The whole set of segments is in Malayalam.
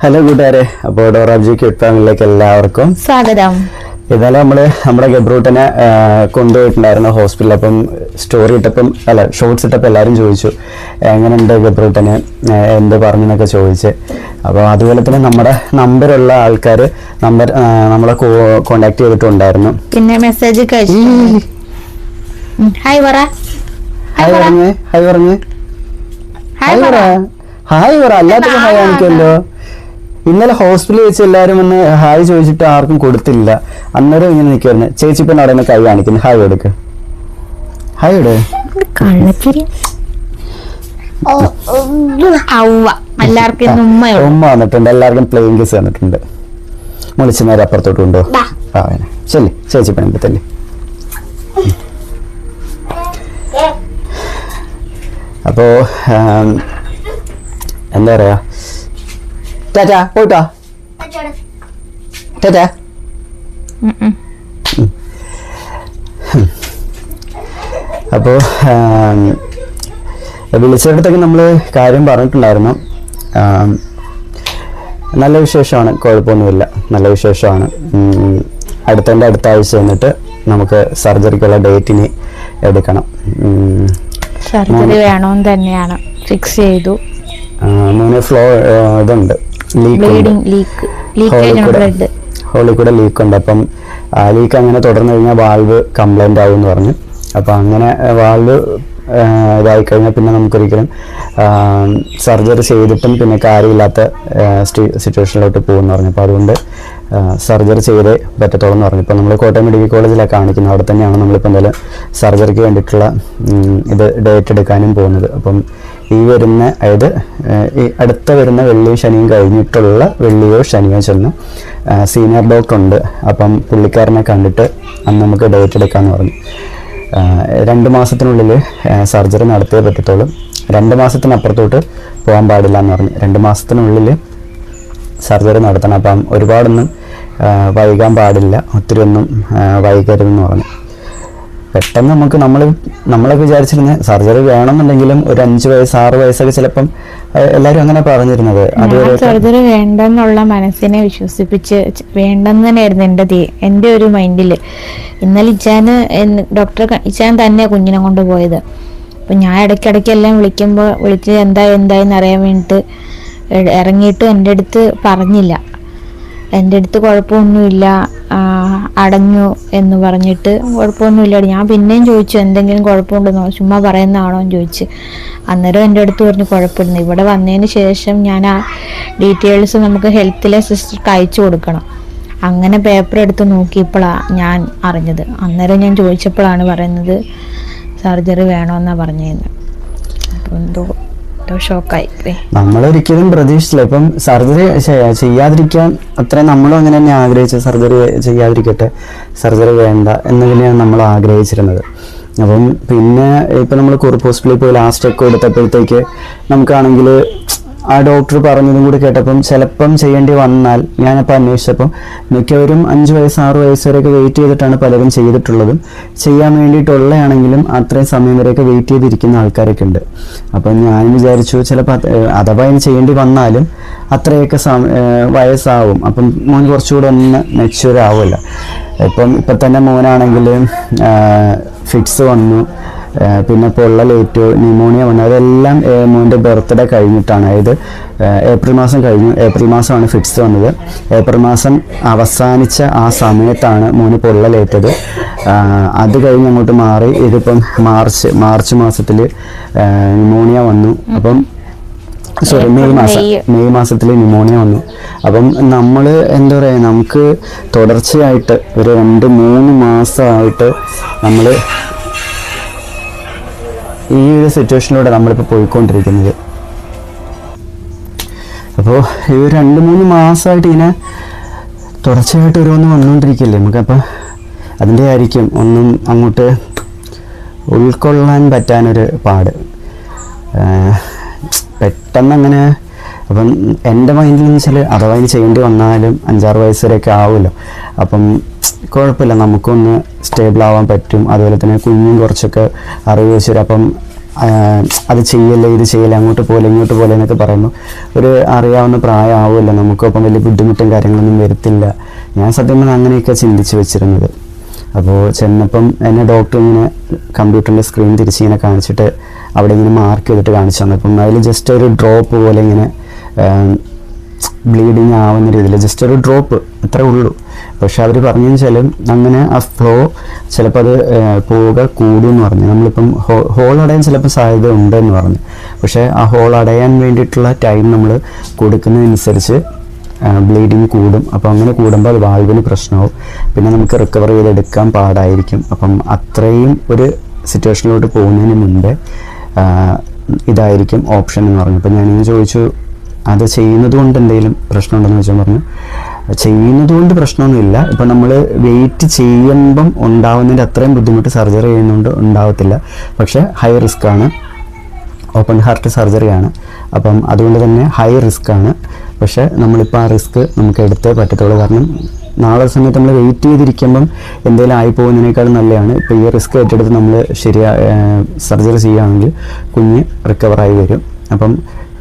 ഹലോ കൂട്ടുകാരെ അപ്പോൾ ഡോറാബ്ജി ക്യൂട്ട് ഫാമിലിയിലേക്ക് എല്ലാവർക്കും സ്വാഗതം. ഇന്നലെ നമ്മൾ നമ്മുടെ ഗബ്രൂട്ടനെ കൊണ്ടുപോയിട്ടുണ്ടായിരുന്നു ഹോസ്പിറ്റലിൽ. അപ്പം സ്റ്റോറി ഇട്ടപ്പം അല്ല ഷോർട്സ് ഇട്ടപ്പോൾ എല്ലാവരും ചോദിച്ചു എങ്ങനെയുണ്ട് ഗബ്രൂട്ടന്? എന്ത് പറഞ്ഞു എന്നൊക്കെ ചോദിച്ച്. അപ്പോൾ അതുപോലെ തന്നെ നമ്മുടെ നമ്പറുള്ള ആൾക്കാർ നമ്പർ നമ്മളെ കോണ്ടാക്ട് ചെയ്തിട്ടുണ്ടായിരുന്നു. പിന്നെ മെസ്സേജ് ഹായ് പറ ഹായ് പറഞ്ഞേ ഹായ് പറഞ്ഞേ. ഹായ് പറ ഹായ് പറ അല്ലാത്ത ഹായ് കാണിക്കുമല്ലോ ഇന്നലെ ഹോസ്പിറ്റലിൽ വെച്ച് എല്ലാവരും ഒന്ന് ഹായ് ചോദിച്ചിട്ട് ആർക്കും കൊടുത്തില്ല. അന്നേരം ഇങ്ങനെ നിൽക്കുമായിരുന്നു ചേച്ചി ഇപ്പം നടന്ന കൈ കാണിക്കുന്നു. ഹായ് എടുക്ക ഹായ് ഇട് ഉമ്മ വന്നിട്ടുണ്ട്. എല്ലാവർക്കും പ്ലെയിൻ കേസ് വന്നിട്ടുണ്ട്. മുളിച്ച് നേരെ അപ്പുറത്തോട്ട് ഉണ്ടോ ആ ശരി ചേച്ചി പണിമ്പത്തല്ലേ അപ്പോ ആം, എന്താ പറയാ? ടാറ്റാ പോയിട്ടാ ടാറ്റാ. അപ്പോൾ വിളിച്ചിടത്തൊക്കെ നമ്മൾ കാര്യം പറഞ്ഞിട്ടുണ്ടായിരുന്നു. നല്ല വിശേഷമാണ് കുഴപ്പമൊന്നുമില്ല. നല്ല വിശേഷമാണ്. അടുത്തതിന്റെ അടുത്ത ആഴ്ച വന്നിട്ട് നമുക്ക് സർജറിക്കുള്ള ഡേറ്റിന് എടുക്കണം. സർജറി വേണമെന്ന് തന്നെയാണ്. ഫിക്സ് ചെയ്തു. ആ, മൂന്ന് ഫ്ലോ ഇതുണ്ട്. ലീക്ക് ലീക്ക് ലീക്കേജ് ബ്ലഡ് ഹോളിൽ കൂടെ ലീക്ക് ഉണ്ട്. അപ്പം ആ ലീക്ക് അങ്ങനെ തുടർന്നു കഴിഞ്ഞാൽ വാൾവ് കംപ്ലൈന്റ് ആവും എന്ന് പറഞ്ഞു. അപ്പം അങ്ങനെ വാൾവ് ഇതായി കഴിഞ്ഞാൽ പിന്നെ നമുക്കൊരിക്കലും സർജറി ചെയ്തിട്ടും പിന്നെ കാര്യമില്ലാത്ത സിറ്റുവേഷനിലോട്ട് പോകുമെന്ന് പറഞ്ഞു. അപ്പോൾ അതുകൊണ്ട് സർജറി ചെയ്തേ പറ്റത്തുള്ളൂ എന്ന് പറഞ്ഞു. ഇപ്പോൾ നമ്മൾ കോട്ടയം മെഡിക്കൽ കോളേജിലാണ് കാണിക്കുന്നത്. അവിടെ തന്നെയാണ് നമ്മളിപ്പോൾ എന്തായാലും സർജറിക്ക് വേണ്ടിയിട്ടുള്ള ഇത് ഡേറ്റ് എടുക്കാനും പോകുന്നത്. അപ്പം ഈ വരുന്ന അതായത് ഈ അടുത്ത വരുന്ന വെള്ളിയും ശനിയും കഴിഞ്ഞിട്ടുള്ള വെള്ളിയോ ശനിയോ ചെന്ന് സീനിയർ ഡോക്ടർ ഉണ്ട്. അപ്പം പുള്ളിക്കാരനെ കണ്ടിട്ട് അന്ന് നമുക്ക് ഡേറ്റ് എടുക്കാമെന്ന് പറഞ്ഞു. രണ്ട് മാസത്തിനുള്ളിൽ സർജറി നടത്തിയേ പറ്റത്തുള്ളൂ. രണ്ട് മാസത്തിനപ്പുറത്തോട്ട് പോകാൻ പാടില്ല എന്ന് പറഞ്ഞു. രണ്ട് മാസത്തിനുള്ളിൽ സർജറി നടത്തണം. അപ്പം ഒരുപാടൊന്നും വൈകാൻ പാടില്ല. ഒത്തിരി ഒന്നും വൈകരുതെന്ന് പറഞ്ഞു. പെട്ടെന്ന് നമുക്ക് നമ്മൾ നമ്മളൊക്കെ വിചാരിച്ചിരുന്ന സർജറി വേണമെന്നുണ്ടെങ്കിലും ഒരു അഞ്ച് വയസ്സ് ആറ് വയസ്സൊക്കെ ചിലപ്പം എല്ലാരും എല്ലാവരും അങ്ങനെ പറഞ്ഞിരുന്നത്. സർജറി വേണ്ടെന്നുള്ള മനസ്സിനെ വിശ്വസിപ്പിച്ച് വേണ്ടെന്ന് തന്നെയായിരുന്നു എന്റെ തീ എന്റെ ഒരു മൈൻഡിൽ എന്നാൽ ഇച്ചാന് ഡോക്ടർ ഇച്ചാൻ തന്നെ കുഞ്ഞിനെ കൊണ്ട് പോയത്. അപ്പം ഞാൻ ഇടയ്ക്കിടയ്ക്ക് എല്ലാം വിളിക്കുമ്പോൾ വിളിച്ച് എന്താ എന്തായെന്ന് അറിയാൻ വേണ്ടിയിട്ട് ഇറങ്ങിയിട്ട് എന്റെ അടുത്ത് പറഞ്ഞില്ല. എന്റെ അടുത്ത് കുഴപ്പമൊന്നുമില്ല അടഞ്ഞു എന്ന് പറഞ്ഞിട്ട് കുഴപ്പമൊന്നുമില്ല. ഞാൻ പിന്നെയും ചോദിച്ചു എന്തെങ്കിലും കുഴപ്പമുണ്ടെന്നോ? ചുമ്മാ പറയുന്നതാണോ എന്ന് ചോദിച്ച്. അന്നേരം എന്റെ അടുത്ത് പറഞ്ഞു കുഴപ്പമില്ല. ഇവിടെ വന്നതിന് ശേഷം ഞാൻ ആ ഡീറ്റെയിൽസ് നമുക്ക് ഹെൽത്തിലെ സിസ്റ്റർക്ക് അയച്ചു കൊടുക്കണം. അങ്ങനെ പേപ്പർ എടുത്ത് നോക്കിയപ്പോഴാണ് ഞാൻ അറിഞ്ഞത്. അന്നേരം ഞാൻ ചോദിച്ചപ്പോഴാണ് പറയുന്നത് സർജറി വേണമെന്നാണ് പറഞ്ഞതെന്ന് അപ്പോൾ എന്തോ എന്തോ ഷോക്കായി നമ്മളൊരിക്കലും പ്രതീക്ഷിച്ചില്ല. ഇപ്പം സർജറി ചെയ്യാതിരിക്കാൻ അത്രയും നമ്മളും അങ്ങനെ തന്നെ ആഗ്രഹിച്ചു സർജറി ചെയ്യാതിരിക്കട്ടെ സർജറി വേണ്ട എന്ന് തന്നെയാണ് നമ്മൾ ആഗ്രഹിച്ചിരുന്നത്. അപ്പം പിന്നെ ഇപ്പം നമ്മൾ കുറുപ്പ് ഹോസ്പിറ്റലിൽ പോയി ലാസ്റ്റ് ഒക്കെ എടുത്തപ്പോഴത്തേക്ക് നമുക്കാണെങ്കിൽ ആ ഡോക്ടർ പറഞ്ഞതും കൂടി കേട്ടപ്പം ചിലപ്പം ചെയ്യേണ്ടി വന്നാൽ ഞാനപ്പോൾ അന്വേഷിച്ചപ്പം മിക്കവരും അഞ്ച് വയസ്സ് ആറ് വയസ്സ് വരെയൊക്കെ വെയിറ്റ് ചെയ്തിട്ടാണ് പലരും ചെയ്തിട്ടുള്ളത്. ചെയ്യാൻ വേണ്ടിയിട്ടുള്ളതാണെങ്കിലും അത്രയും സമയം വരെയൊക്കെ വെയിറ്റ് ചെയ്തിരിക്കുന്ന ആൾക്കാരൊക്കെ ഉണ്ട്. അപ്പം ഞാൻ വിചാരിച്ചു ചിലപ്പോൾ അഥവാ ഇനി ചെയ്യേണ്ടി വന്നാലും അത്രയൊക്കെ വയസ്സാവും. അപ്പം മോൻ കുറച്ചുകൂടെ ഒന്ന് മെച്യൂർ ആവുമല്ലോ. ഇപ്പം ഇപ്പം തന്നെ മോനാണെങ്കിൽ ഫിറ്റ്സ് വന്നു. പിന്നെ പൊള്ളലേറ്റു ന്യൂമോണിയ വന്നു. അതെല്ലാം മോന്റെ ബർത്ത്ഡേ കഴിഞ്ഞിട്ടാണ്. അതായത് ഏപ്രിൽ മാസം കഴിഞ്ഞു. ഏപ്രിൽ മാസമാണ് ഫിറ്റ്സ് വന്നത്. ഏപ്രിൽ മാസം അവസാനിച്ച ആ സമയത്താണ് മോന് പൊള്ളലേറ്റത്. അത് കഴിഞ്ഞ് അങ്ങോട്ട് മാറി. ഇതിപ്പം മാർച്ച് മാർച്ച് മാസത്തിൽ ന്യൂമോണിയ വന്നു. അപ്പം സോറി മെയ് മാസം. മെയ്. മാസത്തിൽ ന്യൂമോണിയ വന്നു. അപ്പം നമ്മൾ എന്താ പറയുക നമുക്ക് തുടർച്ചയായിട്ട് ഒരു രണ്ട് മൂന്ന് മാസമായിട്ട് നമ്മൾ ഈ ഒരു സിറ്റുവേഷനിലൂടെ നമ്മളിപ്പോൾ പോയിക്കൊണ്ടിരിക്കുന്നത്. അപ്പോൾ ഈ രണ്ട് മൂന്ന് മാസമായിട്ട് ഇങ്ങനെ തുടർച്ചയായിട്ട് ഓരോന്ന് വന്നുകൊണ്ടിരിക്കില്ലേ നമുക്കപ്പോൾ അതിന്റെ ആയിരിക്കും ഒന്നും അങ്ങോട്ട് ഉൾക്കൊള്ളാൻ പറ്റാനൊരു പാട്. പെട്ടെന്ന് അങ്ങനെ അപ്പം എന്റെ മൈൻഡിൽ എന്ന് വെച്ചാൽ അഥവാ ഇനി ചെയ്യേണ്ടി വന്നാലും അഞ്ചാറ് വയസ്സ് വരെയൊക്കെ ആവുമല്ലോ. അപ്പം കുഴപ്പമില്ല. നമുക്കൊന്ന് സ്റ്റേബിൾ ആവാൻ പറ്റും. അതുപോലെ തന്നെ കുഞ്ഞും കുറച്ചൊക്കെ അറിവ് വെച്ചു തരും അപ്പം അത് ചെയ്യല്ലേ ഇത് ചെയ്യല്ലേ അങ്ങോട്ട് പോലെ ഇങ്ങോട്ട് പോലെ എന്നൊക്കെ പറയുമ്പോൾ ഒരു അറിയാവുന്ന പ്രായമാവുമല്ലോ. നമുക്കൊപ്പം വലിയ ബുദ്ധിമുട്ടും കാര്യങ്ങളൊന്നും വരത്തില്ല. ഞാൻ സത്യം പറഞ്ഞാൽ അങ്ങനെയൊക്കെ ചിന്തിച്ച് വെച്ചിരുന്നത്. അപ്പോൾ ചെന്നപ്പം എന്നെ ഡോക്ടർ ഇങ്ങനെ കമ്പ്യൂട്ടറിന്റെ സ്ക്രീൻ തിരിച്ചിങ്ങനെ കാണിച്ചിട്ട് അവിടെ ഇങ്ങനെ മാർക്ക് ചെയ്തിട്ട് കാണിച്ചു തന്നപ്പം അതിൽ ജസ്റ്റ് ഒരു ഡ്രോപ്പ് പോലെ ഇങ്ങനെ ബ്ലീഡിങ് ആവുന്ന രീതിയിൽ. ജസ്റ്റ് ഒരു ഡ്രോപ്പ് അത്രേ ഉള്ളൂ. പക്ഷെ അവർ പറഞ്ഞു വെച്ചാൽ അങ്ങനെ ആ ഫ്ലോ ചിലപ്പോൾ അത് പോവുക കൂടും എന്ന് പറഞ്ഞു. നമ്മളിപ്പം ഹോൾ അടയാൻ ചിലപ്പോൾ സാധ്യത ഉണ്ട് എന്ന് പറഞ്ഞു. പക്ഷേ ആ ഹോൾ അടയാൻ വേണ്ടിയിട്ടുള്ള ടൈം നമ്മൾ കൊടുക്കുന്നതനുസരിച്ച് ബ്ലീഡിങ് കൂടും. അപ്പോൾ അങ്ങനെ കൂടുമ്പോൾ അത് വാൽവിന് പ്രശ്നമാവും. പിന്നെ നമുക്ക് റിക്കവർ ചെയ്തെടുക്കാൻ പാടായിരിക്കും. അപ്പം അത്രയും ഒരു സിറ്റുവേഷനിലോട്ട് പോകുന്നതിന് മുമ്പേ ഇതായിരിക്കും ഓപ്ഷൻ എന്ന് പറഞ്ഞു. അപ്പോൾ ഞാനിങ്ങനെ ചോദിച്ചു അത് ചെയ്യുന്നത് കൊണ്ട് എന്തെങ്കിലും പ്രശ്നമുണ്ടെന്ന് വെച്ചാൽ പറഞ്ഞു. ചെയ്യുന്നത് കൊണ്ട് പ്രശ്നമൊന്നുമില്ല. ഇപ്പം നമ്മൾ വെയിറ്റ് ചെയ്യുമ്പം ഉണ്ടാവുന്നതിന്റെ അത്രയും ബുദ്ധിമുട്ട് സർജറി ചെയ്യുന്നതുകൊണ്ട് ഉണ്ടാവത്തില്ല. പക്ഷെ ഹൈ റിസ്ക് ആണ്. ഓപ്പൺ ഹാർട്ട് സർജറിയാണ് അപ്പം അതുകൊണ്ട് തന്നെ ഹൈ റിസ്ക് ആണ്. പക്ഷേ നമ്മളിപ്പോൾ ആ റിസ്ക് നമുക്ക് എടുത്തേ പറ്റത്തുള്ളൂ. കാരണം നാളെ സമയത്ത് നമ്മൾ വെയിറ്റ് ചെയ്തിരിക്കുമ്പം എന്തെങ്കിലും ആയി പോകുന്നതിനേക്കാൾ നല്ലതാണ്. ഇപ്പോൾ ഈ റിസ്ക് ഏറ്റെടുത്ത് നമ്മൾ ശരിയാ സർജറി ചെയ്യുകയാണെങ്കിൽ കുഞ്ഞ് റിക്കവറായി വരും. അപ്പം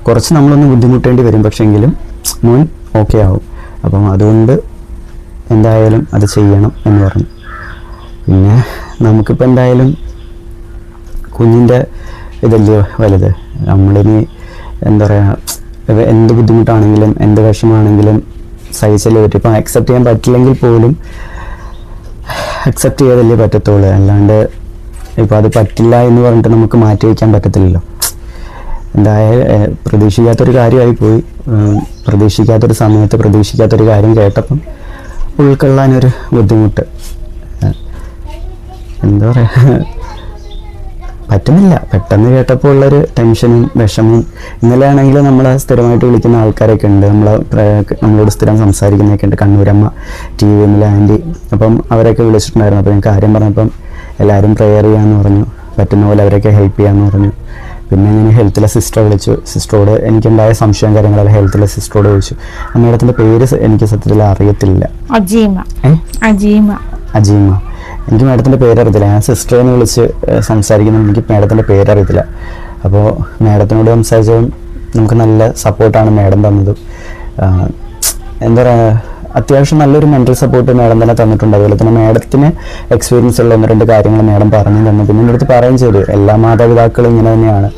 കുറച്ച് നമ്മളൊന്ന് ബുദ്ധിമുട്ടേണ്ടി വരും. പക്ഷെങ്കിലും മോൻ ഓക്കെ ആവും. അപ്പം അതുകൊണ്ട് എന്തായാലും അത് ചെയ്യണം എന്ന് പറഞ്ഞു. പിന്നെ നമുക്കിപ്പോൾ എന്തായാലും കുഞ്ഞിന്റെ ഇതല്ലേ വലുത്? നമ്മളിനി എന്താ പറയുക എന്ത് ബുദ്ധിമുട്ടാണെങ്കിലും എന്ത് വിഷമാണെങ്കിലും സഹിച്ചല്ലേ പറ്റും. ഇപ്പം അക്സെപ്റ്റ് ചെയ്യാൻ പറ്റില്ലെങ്കിൽ പോലും അക്സെപ്റ്റ് ചെയ്തല്ലേ പറ്റത്തുള്ളൂ. അല്ലാണ്ട് ഇപ്പോൾ അത് പറ്റില്ല എന്ന് പറഞ്ഞിട്ട് നമുക്ക് മാറ്റി വയ്ക്കാൻ പറ്റത്തില്ലല്ലോ. എന്തായാലും പ്രതീക്ഷിക്കാത്തൊരു കാര്യമായി പോയി പ്രതീക്ഷിക്കാത്തൊരു സമയത്ത് പ്രതീക്ഷിക്കാത്തൊരു കാര്യം കേട്ടപ്പം ഉൾക്കൊള്ളാനൊരു ബുദ്ധിമുട്ട്. എന്താ പറയുക പറ്റുന്നില്ല. പെട്ടെന്ന് കേട്ടപ്പോൾ ഉള്ളൊരു ടെൻഷനും വിഷമവും. ഇന്നലെ ആണെങ്കിൽ നമ്മളെ സ്ഥിരമായിട്ട് വിളിക്കുന്ന ആൾക്കാരൊക്കെ ഉണ്ട്. നമ്മളെ നമ്മളോട് സ്ഥിരം സംസാരിക്കുന്നൊക്കെ ഉണ്ട്. കണ്ണൂരമ്മ ടി വി എമ്മിലെ ആന്റി. അപ്പം അവരൊക്കെ വിളിച്ചിട്ടുണ്ടായിരുന്നു. അപ്പോൾ ഞാൻ കാര്യം പറഞ്ഞപ്പം എല്ലാവരും പ്രെയർ ചെയ്യാമെന്ന് പറഞ്ഞു. പറ്റുന്ന പോലെ അവരൊക്കെ ഹെൽപ്പ് ചെയ്യാമെന്ന് പറഞ്ഞു. പിന്നെ ഞാൻ ഹെൽത്തിലെ സിസ്റ്ററെ വിളിച്ചു. സിസ്റ്ററോട് എനിക്കുണ്ടായ സംശയം കാര്യങ്ങളൊക്കെ ഹെൽത്തിലെ സിസ്റ്ററോട് ചോദിച്ചു. അമ്മയുടെ പേര് എനിക്ക് സത്യത്തിൽ അറിയത്തില്ല. അജീമ. അജീമ. അജീമ. എനിക്ക് മാഡത്തിന്റെ പേരറിയത്തില്ല ഞാൻ സിസ്റ്ററിനെ വിളിച്ച് സംസാരിക്കുന്ന എനിക്ക് മാഡത്തിന്റെ പേരറിയത്തില്ല അപ്പോൾ മാഡത്തിനോട് സംസാരിച്ചതും നമുക്ക് നല്ല സപ്പോർട്ടാണ് മേഡം തന്നത്. എന്താ പറയുക അത്യാവശ്യം നല്ലൊരു മെന്റൽ സപ്പോർട്ട് മാഡം തന്നെ തന്നിട്ടുണ്ട്. അതുപോലെ തന്നെ മാഡത്തിന് എക്സ്പീരിയൻസ് ഉള്ള ഒന്ന് രണ്ട് കാര്യങ്ങൾ മാഡം പറഞ്ഞു തന്നു. പിന്നെ എന്റെ അടുത്ത് പറയുകയും ചെയ്തു. എല്ലാ മാതാപിതാക്കളും ഇങ്ങനെ തന്നെയാണ്.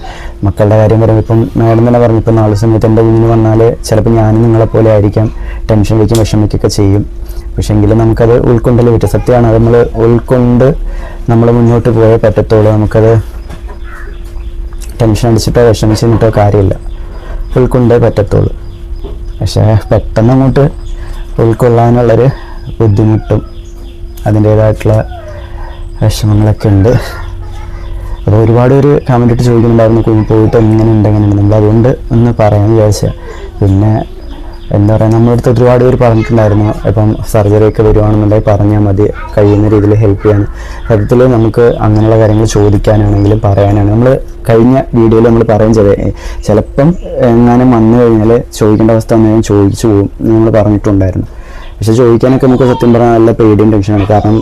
മക്കളുടെ കാര്യം പറയുമ്പോൾ ഇപ്പം മാഡം തന്നെ പറഞ്ഞു ഇപ്പം നാളെ സമയത്ത് എന്റെ കുഞ്ഞിന് വന്നാൽ ചിലപ്പോൾ ഞാനും നിങ്ങളെപ്പോലെ ആയിരിക്കാം. ടെൻഷൻ വയ്ക്കും വിഷമിക്കൊക്കെ ചെയ്യും. പക്ഷേ എങ്കിലും നമുക്കത് ഉൾക്കൊണ്ടല്ലേ പറ്റും. സത്യമാണ് നമ്മൾ ഉൾക്കൊണ്ട് നമ്മൾ മുന്നോട്ട് പോയേ പറ്റത്തുള്ളൂ. നമുക്കത് ടെൻഷൻ അടിച്ചിട്ടോ വിഷമിച്ചിട്ടോ കാര്യമില്ല. ഉൾക്കൊണ്ടേ പറ്റത്തുള്ളൂ. പക്ഷേ പെട്ടെന്ന് അങ്ങോട്ട് ഉൾക്കൊള്ളാനുള്ളൊരു ബുദ്ധിമുട്ടും അതിന്റേതായിട്ടുള്ള വിഷമങ്ങളൊക്കെ ഉണ്ട് അപ്പോൾ ഒരുപാട് പേര് കമന്റ് ഇട്ട് ചോദിക്കുന്നുണ്ടായിരുന്നു പോയിട്ട് എങ്ങനെയുണ്ട് എങ്ങനെയുണ്ട്? നമ്മൾ അതുകൊണ്ട് ഒന്ന് പറയാമെന്ന് വിചാരിച്ചാൽ പിന്നെ എന്താ പറയുക നമ്മളടുത്ത് ഒരുപാട് പേര് പറഞ്ഞിട്ടുണ്ടായിരുന്നു ഇപ്പം സർജറി ഒക്കെ വരുവാണെന്നുണ്ടെങ്കിൽ പറഞ്ഞാൽ മതി കഴിയുന്ന രീതിയിൽ ഹെൽപ്പ് ചെയ്യാൻ. സത്യത്തിൽ നമുക്ക് അങ്ങനെയുള്ള കാര്യങ്ങൾ ചോദിക്കാനാണെങ്കിലും പറയാനാണ്. നമ്മൾ കഴിഞ്ഞ വീഡിയോയിൽ നമ്മൾ പറയും ചെയ്ത് ചിലപ്പം എങ്ങാനും വന്നു കഴിഞ്ഞാൽ ചോദിക്കേണ്ട അവസ്ഥ വന്നു ചോദിച്ചു പോകും നമ്മൾ പറഞ്ഞിട്ടുണ്ടായിരുന്നു. പക്ഷെ ചോദിക്കാനൊക്കെ നമുക്ക് സത്യം പറഞ്ഞാൽ നല്ല പേടിയും ടെൻഷനാണ് കാരണം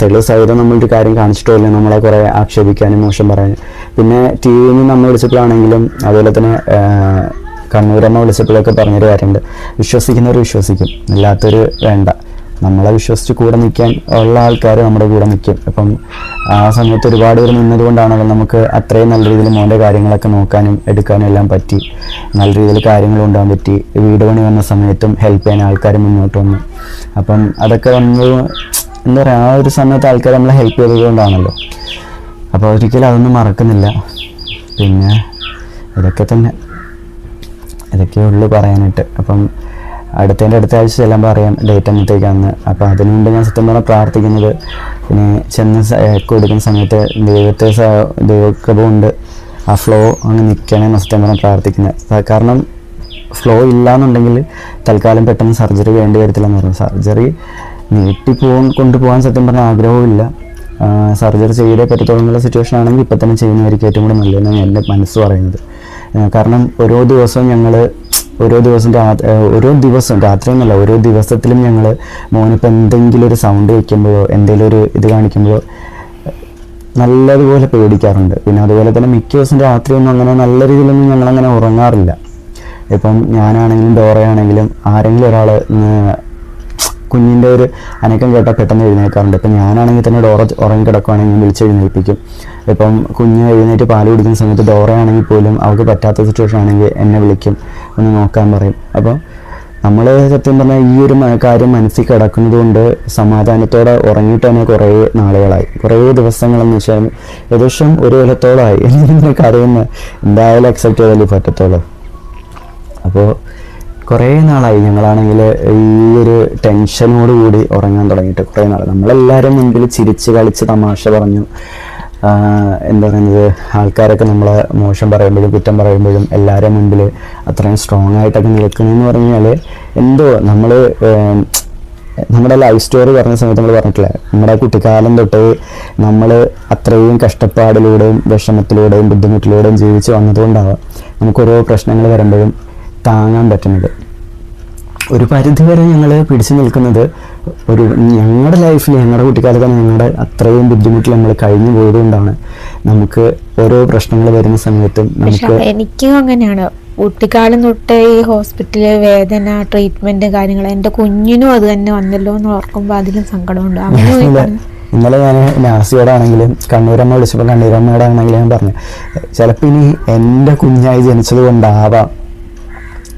തെളിവ് സഹിതം നമ്മളൊരു കാര്യം കാണിച്ചിട്ടില്ല നമ്മളെ കുറേ ആക്ഷേപിക്കാനും മോശം പറയാനും. പിന്നെ ടി വിയിൽ നിന്ന് നമ്മൾ വിളിച്ചപ്പോഴാണെങ്കിലും അതുപോലെ തന്നെ കണ്ണൂരമ്മ വിളിച്ചപ്പോഴൊക്കെ പറഞ്ഞൊരു കാര്യമുണ്ട്. വിശ്വസിക്കുന്നവർ വിശ്വസിക്കും. അല്ലാത്തൊരു വേണ്ട. നമ്മളെ വിശ്വസിച്ച് കൂടെ നിൽക്കാൻ ഉള്ള ആൾക്കാർ നമ്മുടെ കൂടെ നിൽക്കും അപ്പം ആ സമയത്ത് ഒരുപാട് പേര് നിന്നതുകൊണ്ടാണല്ലോ നമുക്ക് അത്രയും നല്ല രീതിയിൽ മോന്റെ കാര്യങ്ങളൊക്കെ നോക്കാനും എടുക്കാനും എല്ലാം പറ്റി. നല്ല രീതിയിൽ കാര്യങ്ങൾ കൊണ്ടുപോകാൻ പറ്റി. വീട് പണി വന്ന സമയത്തും ഹെൽപ്പ് ചെയ്യാൻ ആൾക്കാർ മുന്നോട്ട് വന്നു. അപ്പം അതൊക്കെ വന്നത് എന്താ പറയുക ആ ഒരു സമയത്ത് ആൾക്കാർ നമ്മളെ ഹെൽപ്പ് ചെയ്തതുകൊണ്ടാണല്ലോ അപ്പോൾ ഒരിക്കലും അതൊന്നും മറക്കുന്നില്ല. പിന്നെ ഇതൊക്കെ തന്നെ. ഇതൊക്കെ ഉള്ളു പറയാനായിട്ട്. അപ്പം അടുത്തതിന്റെ അടുത്ത ആഴ്ച ചെല്ലാൻ പറയാം ഡേറ്റ് എന്നത്തേക്കാന്ന് അപ്പോൾ അതിനു മുമ്പ് ഞാൻ സത്യം പറഞ്ഞാൽ പ്രാർത്ഥിക്കുന്നത് പിന്നെ ചെന്ന് കൊടുക്കുന്ന സമയത്ത് ദൈവത്തെ ദൈവകൃപ കൊണ്ട് ആ ഫ്ലോ അങ്ങ് നിൽക്കണമെന്ന് സത്യം പറഞ്ഞാൽ പ്രാർത്ഥിക്കുന്നത്. കാരണം ഫ്ലോ ഇല്ലാന്നുണ്ടെങ്കിൽ തൽക്കാലം പെട്ടെന്ന് സർജറി വേണ്ടി വരത്തില്ലെന്ന് പറഞ്ഞു. സർജറി നീട്ടി പോകാൻ കൊണ്ടുപോകാൻ സത്യം പറഞ്ഞാൽ ആഗ്രഹവുമില്ല. സർജറി ചെയ്തേ പറ്റത്തോളം എന്നുള്ള സിറ്റുവേഷൻ ആണെങ്കിൽ ഇപ്പം തന്നെ ചെയ്യുന്നതായിരിക്കും ഏറ്റവും കൂടുതൽ നല്ലതെന്നാണ് എന്റെ മനസ്സ് പറയുന്നത്. കാരണം ഓരോ ദിവസവും ഞങ്ങൾ ഓരോ ദിവസം ഓരോ ദിവസം രാത്രി ഓരോ ദിവസത്തിലും ഞങ്ങൾ മോനിപ്പോൾ എന്തെങ്കിലും ഒരു സൗണ്ട് വയ്ക്കുമ്പോഴോ എന്തെങ്കിലും ഒരു ഇത് കാണിക്കുമ്പോഴോ നല്ലതുപോലെ പേടിക്കാറുണ്ട്. പിന്നെ അതുപോലെ തന്നെ മിക്ക ദിവസം രാത്രിയൊന്നും അങ്ങനെ നല്ല രീതിയിലൊന്നും ഞങ്ങളങ്ങനെ ഉറങ്ങാറില്ല. ഇപ്പം ഞാനാണെങ്കിലും ഡോറയാണെങ്കിലും ആരെങ്കിലും ഒരാൾ കുഞ്ഞിന്റെ ഒരു അനക്കം കേട്ടാൽ പെട്ടെന്ന് എഴുന്നേൽക്കാറുണ്ട് ഇപ്പം ഞാനാണെങ്കിൽ തന്നെ ഡോറ ഉറങ്ങി കിടക്കുവാണെങ്കിൽ ഞാൻ വിളിച്ച് എഴുന്നേൽപ്പിക്കും. ഇപ്പം കുഞ്ഞ് എഴുന്നേറ്റ് പാൽ കുടിക്കുന്ന സമയത്ത് ഡോറയാണെങ്കിൽ പോലും അവൾക്ക് പറ്റാത്ത സിറ്റുവേഷൻ ആണെങ്കിൽ എന്നെ വിളിക്കും. ഒന്ന് നോക്കാൻ പറയും. അപ്പോൾ നമ്മൾ സത്യം പറഞ്ഞാൽ ഈ ഒരു കാര്യം മനസ്സിൽ കിടക്കുന്നത് കൊണ്ട് സമാധാനത്തോടെ ഉറങ്ങിയിട്ട് തന്നെ കുറേ നാളുകളായി. കുറേ ദിവസങ്ങളെന്ന് വെച്ചാൽ ഏകദേശം ഒരു കൊല്ലത്തോളമായി എന്തിനെ കരയുന്ന എന്തായാലും അക്സെപ്റ്റ് ചെയ്താലേ പറ്റത്തുള്ളൂ. അപ്പോൾ കുറേ നാളായി ഞങ്ങളാണെങ്കിൽ ഈ ഒരു ടെൻഷനോട് കൂടി ഉറങ്ങാൻ തുടങ്ങിയിട്ട് കുറേ നാൾ നമ്മളെല്ലാവരും മുൻപിൽ ചിരിച്ച് കളിച്ച് തമാശ പറഞ്ഞു. എന്താ പറയുന്നത്? ആൾക്കാരൊക്കെ നമ്മളെ മോശം പറയുമ്പോഴും കുറ്റം പറയുമ്പോഴും എല്ലാവരും മുൻപിൽ അത്രയും സ്ട്രോങ് ആയിട്ടൊക്കെ നിൽക്കണമെന്ന് പറഞ്ഞാൽ എന്തോ നമ്മൾ നമ്മുടെ ലൈഫ് സ്റ്റോറി പറഞ്ഞ സമയത്ത് നമ്മൾ പറഞ്ഞിട്ടില്ലേ? നമ്മുടെ കുട്ടിക്കാലം തൊട്ട് നമ്മൾ അത്രയും കഷ്ടപ്പാടിലൂടെയും വിഷമത്തിലൂടെയും ബുദ്ധിമുട്ടിലൂടെയും ജീവിച്ച് വന്നതുകൊണ്ടാവാം നമുക്ക് ഓരോ പ്രശ്നങ്ങൾ വരുമ്പോഴും താങ്ങാൻ പറ്റുന്നത്. ഒരു പരിധി വരെ ഞങ്ങൾ പിടിച്ചു നിൽക്കുന്നത് ഒരു ഞങ്ങളുടെ ലൈഫിൽ ഞങ്ങളുടെ കുട്ടിക്കാലത്ത് ഞങ്ങളുടെ അത്രയും ബുദ്ധിമുട്ടിൽ നമ്മൾ കഴിഞ്ഞു പോയത് കൊണ്ടാണ് നമുക്ക് ഓരോ പ്രശ്നങ്ങൾ വരുന്ന സമയത്തും നമുക്ക് എനിക്കും അങ്ങനെയാണ്. കുട്ടിക്കാലം തൊട്ടേ ഈ ഹോസ്പിറ്റൽ വേദന ട്രീറ്റ്മെന്റ് കാര്യങ്ങൾ എന്റെ കുഞ്ഞിനും അത് തന്നെ വന്നല്ലോ എന്ന് ഓർക്കുമ്പോൾ അതിലും സങ്കടമുണ്ട്. അവനും ഇന്നലെ ഞാൻ നാസിയോടാണെങ്കിലും കണ്ണൂരമ്മ വിളിച്ചപ്പോൾ കണ്ണൂരമ്മയോടാണെങ്കിലും ഞാൻ പറഞ്ഞു ചിലപ്പോൾ ഇനി എന്റെ കുഞ്ഞായി ജനിച്ചത് കൊണ്ടാവാം.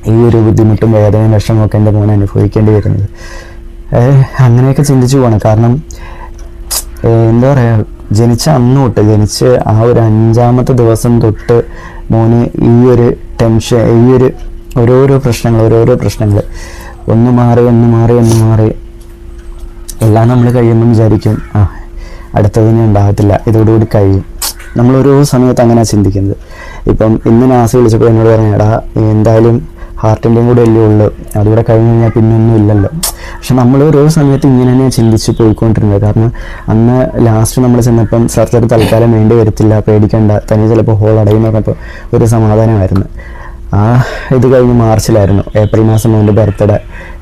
ഈ ഒരു ബുദ്ധിമുട്ടും വേദനയും വിഷമമൊക്കെ എന്റെ മോനെ അനുഭവിക്കേണ്ടി വരുന്നത്. അങ്ങനെയൊക്കെ ചിന്തിച്ചു പോകണം കാരണം എന്താ പറയുക ജനിച്ച അന്ന് തൊട്ട് ജനിച്ച് ആ ഒരു അഞ്ചാമത്തെ ദിവസം തൊട്ട് മോന് ഈ ഒരു ടെൻഷൻ ഈ ഒരു ഓരോരോ പ്രശ്നങ്ങൾ ഓരോരോ പ്രശ്നങ്ങൾ. ഒന്ന് മാറി ഒന്ന് മാറി ഒന്ന് മാറി. എല്ലാം നമ്മൾ കഴിയുമ്പോൾ വിചാരിക്കും ആ അടുത്തതിന് ഉണ്ടാകത്തില്ല ഇതോടുകൂടി കഴിയും. നമ്മൾ ഓരോ സമയത്ത് അങ്ങനെ ചിന്തിക്കുന്നത്. ഇപ്പം ഇന്ന് നാസി വിളിച്ചപ്പോൾ എന്നോട് പറഞ്ഞു എടാ എന്തായാലും ഹാർട്ടിന്റെയും കൂടെ അല്ലേ ഉള്ളൂ. അതുകൂടെ കഴിഞ്ഞ് കഴിഞ്ഞാൽ പിന്നെ ഒന്നും ഇല്ലല്ലോ. പക്ഷെ നമ്മൾ ഓരോ സമയത്ത് ഇങ്ങനെ തന്നെ ചിന്തിച്ച് പോയിക്കൊണ്ടിരുന്നത്. കാരണം അന്ന് ലാസ്റ്റ് നമ്മൾ ചെന്നപ്പം സർജറി തൽക്കാലം വേണ്ടി വരത്തില്ല പേടിക്കണ്ട. തനി ചിലപ്പോൾ ഹോൾ അടയും പറഞ്ഞപ്പോൾ ഒരു സമാധാനമായിരുന്നു. ആ ഇത് കഴിഞ്ഞ് മാർച്ചിലായിരുന്നു. ഏപ്രിൽ മാസം മോന്റെ ബർത്ത്ഡേ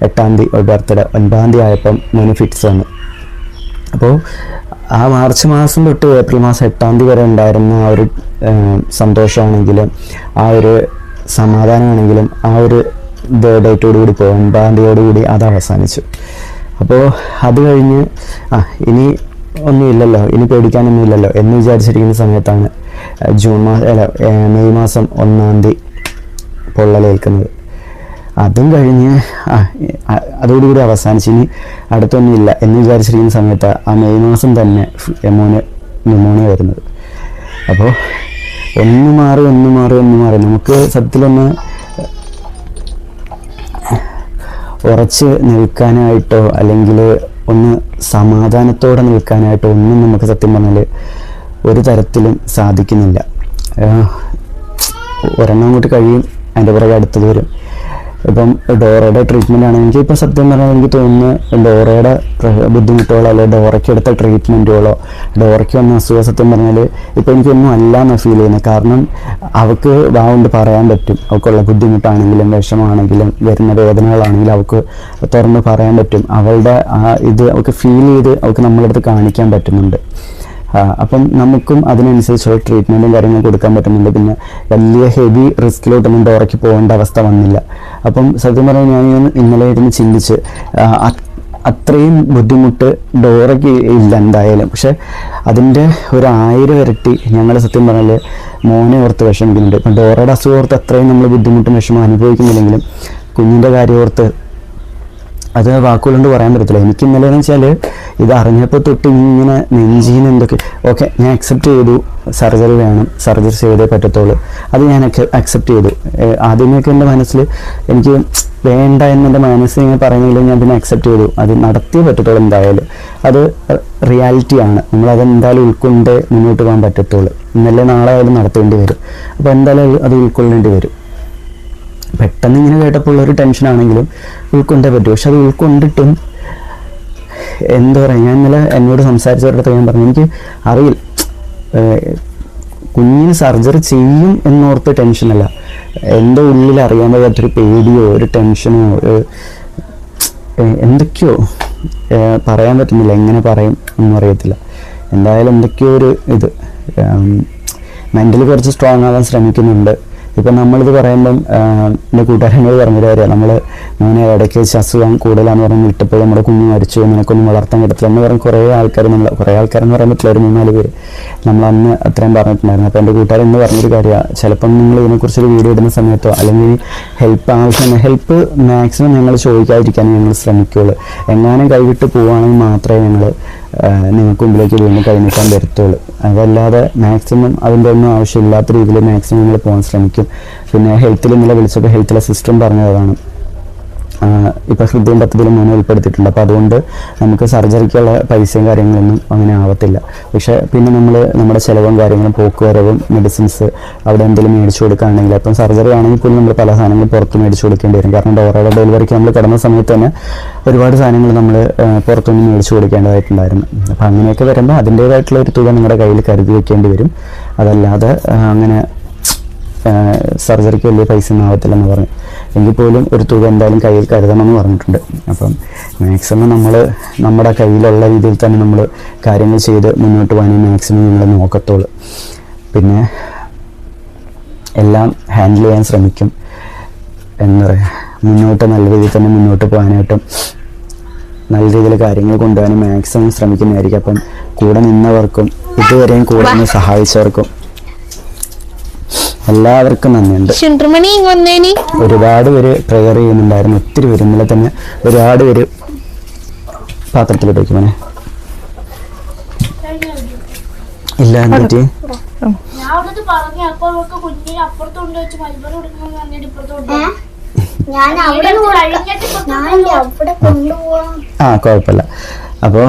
എട്ടാം തീയതി ബർത്ത്ഡേ ഒൻപതാം തീയതി ആയപ്പം മോന് ഫിറ്റ്സ് വന്നു. അപ്പോൾ ആ മാർച്ച് മാസം തൊട്ട് ഏപ്രിൽ മാസം എട്ടാം തീയതി വരെ ഉണ്ടായിരുന്ന ആ ഒരു സന്തോഷമാണെങ്കിലും ആ ഒരു സമാധാനമാണെങ്കിലും ആ ഒരു ഡേറ്റോടുകൂടി കൂടി അത് അവസാനിച്ചു. അപ്പോൾ അത് കഴിഞ്ഞ് ആ ഇനി ഒന്നുമില്ലല്ലോ ഇനി പേടിക്കാനൊന്നും ഇല്ലല്ലോ എന്ന് വിചാരിച്ചിരിക്കുന്ന സമയത്താണ് ജൂൺ മാസം അല്ല മെയ് മാസം ഒന്നാം തീയതി പൊള്ളലേൽക്കുന്നത്. അതും കഴിഞ്ഞ് അതോടുകൂടി അവസാനിച്ച് ഇനി അടുത്തൊന്നുമില്ല എന്ന് വിചാരിച്ചിരിക്കുന്ന സമയത്ത് ആ മെയ് മാസം തന്നെ ന്യൂമോണിയ വരുന്നത്. അപ്പോൾ ഒന്ന് മാറി ഒന്ന് മാറി ഒന്ന് മാറി. നമുക്ക് സത്യത്തിലൊന്ന് ഉറച്ച് നിൽക്കാനായിട്ടോ അല്ലെങ്കിൽ ഒന്ന് സമാധാനത്തോടെ നിൽക്കാനായിട്ടോ ഒന്നും നമുക്ക് സത്യം പറഞ്ഞാൽ ഒരു തരത്തിലും സാധിക്കുന്നില്ല. ഒരെണ്ണം അങ്ങോട്ട് കഴിയും അതിന്റെ പുറകെ അടുത്തത് വരും. ഇപ്പം ഡോറയുടെ ട്രീറ്റ്മെന്റ് ആണെങ്കിൽ ഇപ്പോൾ സത്യം പറഞ്ഞാൽ എനിക്ക് തോന്നുന്നു ഡോറയുടെ ബുദ്ധിമുട്ടുകളോ അല്ലെങ്കിൽ ഡോറയ്ക്ക് എടുത്ത ട്രീറ്റ്മെന്റുകളോ ഡോറയ്ക്ക് വന്ന അസുഖം സത്യം പറഞ്ഞാൽ ഇപ്പോൾ എനിക്കൊന്നും അല്ല എന്ന് ഫീൽ ചെയ്യുന്നത്. കാരണം അവക്ക് വാവുണ്ട് പറയാൻ പറ്റും. അവൾക്കുള്ള ബുദ്ധിമുട്ടാണെങ്കിലും വിഷമാണെങ്കിലും വരുന്ന വേദനകളാണെങ്കിലും അവക്ക് തുറന്ന് പറയാൻ പറ്റും. അവളുടെ ആ ഇത് അവക്ക് ഫീൽ ചെയ്ത് അവൾക്ക് നമ്മളടുത്ത് കാണിക്കാൻ പറ്റുന്നുണ്ട്. അപ്പം നമുക്കും അതിനനുസരിച്ചുള്ള ട്രീറ്റ്മെന്റും കാര്യങ്ങളും കൊടുക്കാൻ പറ്റുന്നുണ്ട്. പിന്നെ വലിയ ഹെവി റിസ്കിലോട്ടൊന്നും ഡോറയ്ക്ക് പോകേണ്ട അവസ്ഥ വന്നില്ല. അപ്പം സത്യം പറഞ്ഞാൽ ഞാൻ ഇന്ന് ഇന്നലെ ഇരുന്ന് ചിന്തിച്ച് അത്രയും ബുദ്ധിമുട്ട് ഡോറയ്ക്ക് ഇല്ല എന്തായാലും. പക്ഷെ അതിന്റെ ഒരു ആയിരം ഇരട്ടി ഞങ്ങൾ സത്യം പറഞ്ഞാൽ മോനെ ഓർത്ത് വിഷമിക്കുന്നുണ്ട്. ഇപ്പം ഡോറയുടെ അസുഖം ഓർത്ത് അത്രയും നമ്മൾ ബുദ്ധിമുട്ടും വിഷമം അനുഭവിക്കുന്നില്ലെങ്കിലും കുഞ്ഞിന്റെ കാര്യം ഓർത്ത് അത് വാക്കുകൊണ്ട് പറയാൻ പറ്റത്തില്ല. എനിക്ക് ഇന്നലെ എന്ന് വെച്ചാൽ ഇത് അറിഞ്ഞപ്പോൾ തൊട്ട് ഇങ്ങനെ നെഞ്ചിന് എന്തൊക്കെ ഓക്കെ ഞാൻ അക്സെപ്റ്റ് ചെയ്തു. സർജറി വേണം. സർജറി ചെയ്തേ പറ്റത്തുള്ളൂ. അത് ഞാൻ അക്സെപ്റ്റ് ചെയ്തു. ആദ്യമൊക്കെ എന്റെ മനസ്സിൽ എനിക്ക് വേണ്ട എന്നെന്റെ മനസ്സിൽ ഇങ്ങനെ പറയുന്നെങ്കിലും ഞാൻ പിന്നെ അക്സെപ്റ്റ് ചെയ്തു. അത് നടത്തിയേ പറ്റത്തുള്ളൂ എന്തായാലും. അത് റിയാലിറ്റിയാണ്. നമ്മളത് എന്തായാലും ഉൾക്കൊണ്ട് മുന്നോട്ട് പോകാൻ പറ്റത്തുള്ളൂ. ഇന്നലെ നാളെ ആയാലും നടത്തേണ്ടി വരും. അപ്പോൾ എന്തായാലും അത് ഉൾക്കൊള്ളേണ്ടി വരും. പെട്ടെന്ന് ഇങ്ങനെ കേട്ടപ്പോൾ ഉള്ളൊരു ടെൻഷനാണെങ്കിലും ഉൾക്കൊണ്ടേ പറ്റും. പക്ഷെ അത് ഉൾക്കൊണ്ടിട്ടും എന്താ പറയുക ഞാൻ ഇന്നലെ എന്നോട് സംസാരിച്ചവരുടെ ഞാൻ പറഞ്ഞു എനിക്ക് അറിയില്ല. കുഞ്ഞിന് സർജറി ചെയ്യും എന്നോർത്ത് ടെൻഷനല്ല എന്റെ ഉള്ളിൽ അറിയാൻ വയ്യാത്തൊരു പേടിയോ ഒരു ടെൻഷനോ ഒരു എന്തൊക്കെയോ. പറയാൻ പറ്റുന്നില്ല എങ്ങനെ പറയും ഒന്നും അറിയത്തില്ല. എന്തായാലും എന്തൊക്കെയോ ഒരു ഇത് മെന്റലി കുറച്ച് സ്ട്രോങ് ആവാൻ ശ്രമിക്കുന്നുണ്ട്. ഇപ്പം നമ്മളിത് പറയുമ്പം എന്റെ കൂട്ടുകാരനോട് പറഞ്ഞൊരു കാര്യം നമ്മൾ മോനെ ഇടയ്ക്ക് അസുഖം കൂടുതലാന്ന് പറഞ്ഞ് വിട്ടപ്പോൾ നമ്മുടെ കുഞ്ഞ് മരിച്ചു നിനക്കൊന്നും വളർത്താൻ പറ്റത്തില്ല എന്ന് പറഞ്ഞ് കുറേ ആൾക്കാർ നമ്മൾ കുറേ ആൾക്കാരെന്ന് പറയാൻ പറ്റില്ല. ഒരു മൂന്നാൽ പേര്. നമ്മൾ അന്ന് അത്രയും പറഞ്ഞിട്ടുണ്ടായിരുന്നു. അപ്പോൾ എന്റെ കൂട്ടുകാരൻ എന്ന് പറഞ്ഞൊരു കാര്യമാണ് ചിലപ്പം നിങ്ങൾ ഇതിനെക്കുറിച്ചൊരു വീഡിയോ ഇടുന്ന സമയത്തോ അല്ലെങ്കിൽ ഹെൽപ്പ് ആവശ്യം ഹെൽപ്പ് മാക്സിമം ഞങ്ങൾ ചോദിക്കാതിരിക്കാൻ ഞങ്ങൾ ശ്രമിക്കുകയുള്ളൂ എങ്ങാനും കൈവിട്ട് പോവുകയാണെങ്കിൽ മാത്രമേ ഞങ്ങൾ നിങ്ങൾക്ക് മുമ്പിലേക്ക് വീണ്ടും കൈനീട്ടാൻ വരത്തുള്ളൂ. അതല്ലാതെ മാക്സിമം അതിന്റെ ഒന്നും ആവശ്യമില്ലാത്ത രീതിയിൽ മാക്സിമം നിങ്ങൾ പോകാൻ ശ്രമിക്കും. പിന്നെ ഹെൽത്തിൽ ഇന്നലെ വിളിച്ചപ്പോൾ ഹെൽത്തിലെ സിസ്റ്റം പറഞ്ഞതാണ്. ഇപ്പോൾ ഹൃദയം പദ്ധതിയിൽ മൂന്ന് ഉൾപ്പെടുത്തിയിട്ടുണ്ട്. അപ്പോൾ അതുകൊണ്ട് നമുക്ക് സർജറിക്കുള്ള പൈസയും കാര്യങ്ങളൊന്നും അങ്ങനെ ആവത്തില്ല. പക്ഷേ പിന്നെ നമ്മൾ നമ്മുടെ ചിലവും കാര്യങ്ങളും പോക്കുവരവും മെഡിസിൻസ് അവിടെ എന്തെങ്കിലും മേടിച്ചു കൊടുക്കുകയാണെങ്കിൽ അപ്പം സർജറി ആണെങ്കിൽ പോലും നമ്മൾ പല സാധനങ്ങളും പുറത്ത് മേടിച്ചു കൊടുക്കേണ്ടി വരും. കാരണം ഡോറയുടെ ഡെലിവറിക്ക് നമ്മൾ കിടന്ന സമയത്ത് തന്നെ ഒരുപാട് സാധനങ്ങൾ നമ്മൾ പുറത്തുനിന്ന് മേടിച്ചു കൊടുക്കേണ്ടതായിട്ടുണ്ടായിരുന്നു. അപ്പം അങ്ങനെയൊക്കെ വരുമ്പോൾ അതിന്റേതായിട്ടുള്ള ഒരു തുക നിങ്ങളുടെ കയ്യിൽ കരുതി വെക്കേണ്ടി വരും. അതല്ലാതെ അങ്ങനെ സർജറിക്ക് വലിയ പൈസ ഒന്നും ആവത്തില്ലെന്ന് പറഞ്ഞു. എങ്കിൽ പോലും ഒരു തുക എന്തായാലും കയ്യിൽ കരുതണമെന്ന് പറഞ്ഞിട്ടുണ്ട്. അപ്പം മാക്സിമം നമ്മൾ നമ്മുടെ കയ്യിലുള്ള രീതിയിൽ തന്നെ നമ്മൾ കാര്യങ്ങൾ ചെയ്ത് മുന്നോട്ട് പോകാനേ മാക്സിമം നമ്മൾ നോക്കത്തുള്ളൂ പിന്നെ എല്ലാം ഹാൻഡിൽ ചെയ്യാൻ ശ്രമിക്കും. എന്താ പറയുക മുന്നോട്ട് നല്ല രീതിയിൽ തന്നെ മുന്നോട്ട് പോകാനായിട്ടും നല്ല രീതിയിൽ കാര്യങ്ങൾ കൊണ്ടുപോകാനും മാക്സിമം ശ്രമിക്കുന്നതായിരിക്കും. അപ്പം കൂടെ നിന്നവർക്കും ഇതുവരെയും കൂടെ നിന്ന് സഹായിച്ചവർക്കും എല്ലാവർക്കും നന്ദിയുണ്ട്. ചുണ്ടുമണി ഇങ്ങ് വന്നേനി ഒരുപാട് പേര് പ്രെയർ ചെയ്യുന്നുണ്ടായിരുന്നു. ഒത്തിരി പേര്. ഇന്നലെ തന്നെ ഒരുപാട് പേര് പാത്രത്തിൽ വയ്ക്കുമോനെ ഇല്ല എന്നിട്ട് ആ കുഴപ്പമില്ല. അപ്പോൾ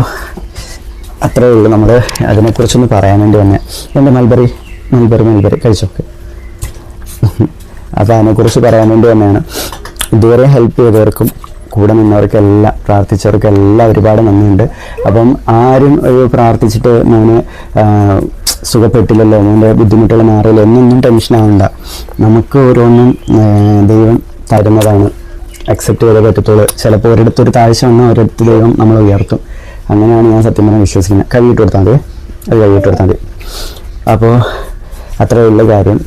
അത്രേ ഉള്ളൂ. നമ്മൾ അതിനെക്കുറിച്ചൊന്ന് പറയാൻ വേണ്ടി വന്നെ. എന്റെ മൽബറി മൽബറി മൽബറി കഴിച്ചോക്കെ അപ്പോൾ അതിനെക്കുറിച്ച് പറയാൻ വേണ്ടി തന്നെയാണ്. ഇതുവരെ ഹെൽപ്പ് ചെയ്തവർക്കും കൂടെ നിന്നവർക്കെല്ലാം പ്രാർത്ഥിച്ചവർക്കെല്ലാം ഒരുപാട് നന്ദിയുണ്ട്. അപ്പം ആരും ഒരു പ്രാർത്ഥിച്ചിട്ട് മോന് സുഖപ്പെട്ടില്ലല്ലോ മോന്റെ ബുദ്ധിമുട്ടുകൾ മാറിയില്ല എന്നൊന്നും ടെൻഷൻ ആവണ്ട. നമുക്ക് ഓരോന്നും ദൈവം തരുന്നതാണ്. അക്സെപ്റ്റ് ചെയ്തേ പറ്റത്തുള്ളൂ. ചിലപ്പോൾ ഒരിടത്ത് ഒരു താഴ്ച വന്നാൽ ഒരിടത്ത് ദൈവം നമ്മൾ ഉയർത്തും. അങ്ങനെയാണ് ഞാൻ സത്യം പറഞ്ഞാൽ വിശ്വസിക്കുന്നത്. കഴുകിയിട്ട് കൊടുത്താൽ മതി. അത് കഴുകിയിട്ട് കൊടുത്താൽ മതി. അപ്പോൾ അത്രയുള്ള കാര്യം.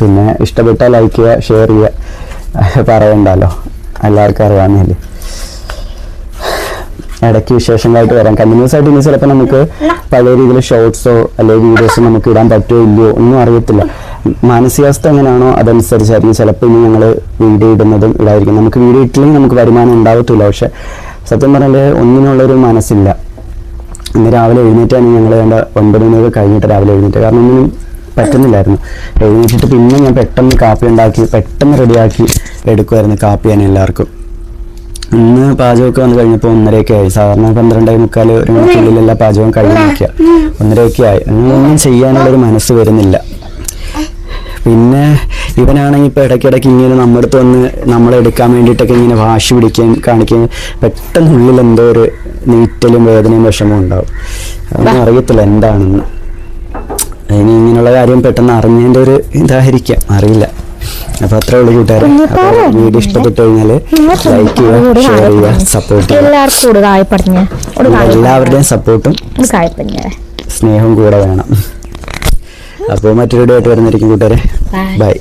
പിന്നെ ഇഷ്ടപ്പെട്ടാൽ ലൈക്ക് ചെയ്യുക ഷെയർ ചെയ്യുക പറയണ്ടല്ലോ. എല്ലാവർക്കും അറിയാമെന്നില്ലേ ഇടയ്ക്ക് വിശേഷങ്ങളായിട്ട് വരാം. കണ്ടിന്യൂസ് ആയിട്ട് ഇനി ചിലപ്പോൾ നമുക്ക് പഴയ രീതിയിൽ ഷോർട്സോ അല്ലെങ്കിൽ വീഡിയോസോ നമുക്ക് ഇടാൻ പറ്റുമോ ഇല്ലയോ ഒന്നും അറിയത്തില്ല. മാനസികാവസ്ഥ എങ്ങനെയാണോ അതനുസരിച്ചായിരിക്കും ചിലപ്പോൾ ഇനി ഞങ്ങൾ വീഡിയോ ഇടുന്നതും ഇടായിരിക്കും നമുക്ക് വീഡിയോ ഇട്ടില്ലെങ്കിൽ നമുക്ക് വരുമാനം ഉണ്ടാവത്തില്ല. പക്ഷെ സത്യം പറഞ്ഞാൽ ഒന്നിനുള്ളൊരു മനസ്സില്ല. ഇന്ന് രാവിലെ എഴുന്നേറ്റാണ് ഞങ്ങൾ വേണ്ട ഒൻപത് മണിയൊക്കെ കഴിഞ്ഞിട്ട് രാവിലെ എഴുന്നേറ്റ് കാരണം ഒന്നിനും പറ്റുന്നില്ലായിരുന്നു. എഴുന്നേറ്റിട്ട് പിന്നെ ഞാൻ പെട്ടെന്ന് കാപ്പി ഉണ്ടാക്കി പെട്ടെന്ന് റെഡിയാക്കി എടുക്കുമായിരുന്നു കാപ്പി ഞാൻ എല്ലാവർക്കും. ഇന്ന് പാചകമൊക്കെ വന്നു കഴിഞ്ഞപ്പോൾ ഒന്നരയൊക്കെ ആയി. സാധാരണ പന്ത്രണ്ടേ മുക്കാൽ ഒരു മണിക്കുള്ളിലെല്ലാം പാചകം കഴിഞ്ഞു കഴിഞ്ഞ് നിൽക്കുക. ഒന്നരയൊക്കെ ആയി. ഒന്നും ചെയ്യാനുള്ളൊരു മനസ്സ് വരുന്നില്ല. പിന്നെ ഇവനാണെങ്കിൽ ഇപ്പോൾ ഇടയ്ക്കിടയ്ക്ക് ഇങ്ങനെ നമ്മുടെ അടുത്ത് വന്ന് നമ്മളെ എടുക്കാൻ വേണ്ടിയിട്ടൊക്കെ ഇങ്ങനെ വാശി പിടിക്കാൻ കാണിക്കുകയും പെട്ടെന്നുള്ളിൽ എന്തോ ഒരു നീറ്റലും വേദനയും വിഷമവും ഉണ്ടാവും. അതൊന്നും അറിയത്തില്ല എന്താണെന്ന്. ഇനി ഇങ്ങനെയുള്ള കാര്യം പെട്ടെന്ന് അറിഞ്ഞതിന്റെ ഒരു ഇതായിരിക്കാം. അറിയില്ല. അപ്പൊ അത്രേ ഉള്ളൂ കൂട്ടുകാരെ. വീഡിയോ ഇഷ്ടപ്പെട്ടു കഴിഞ്ഞാൽ ലൈക്ക് ചെയ്യുക ഷെയർ ചെയ്യുക സപ്പോർട്ട് ചെയ്യുക. എല്ലാവരുടെയും സപ്പോർട്ടും സ്നേഹവും കൂടെ വേണം. അപ്പോൾ മറ്റൊരു വീഡിയോ ആയിട്ട് വരുന്നതായിരിക്കും കൂട്ടുകാരെ. ബൈ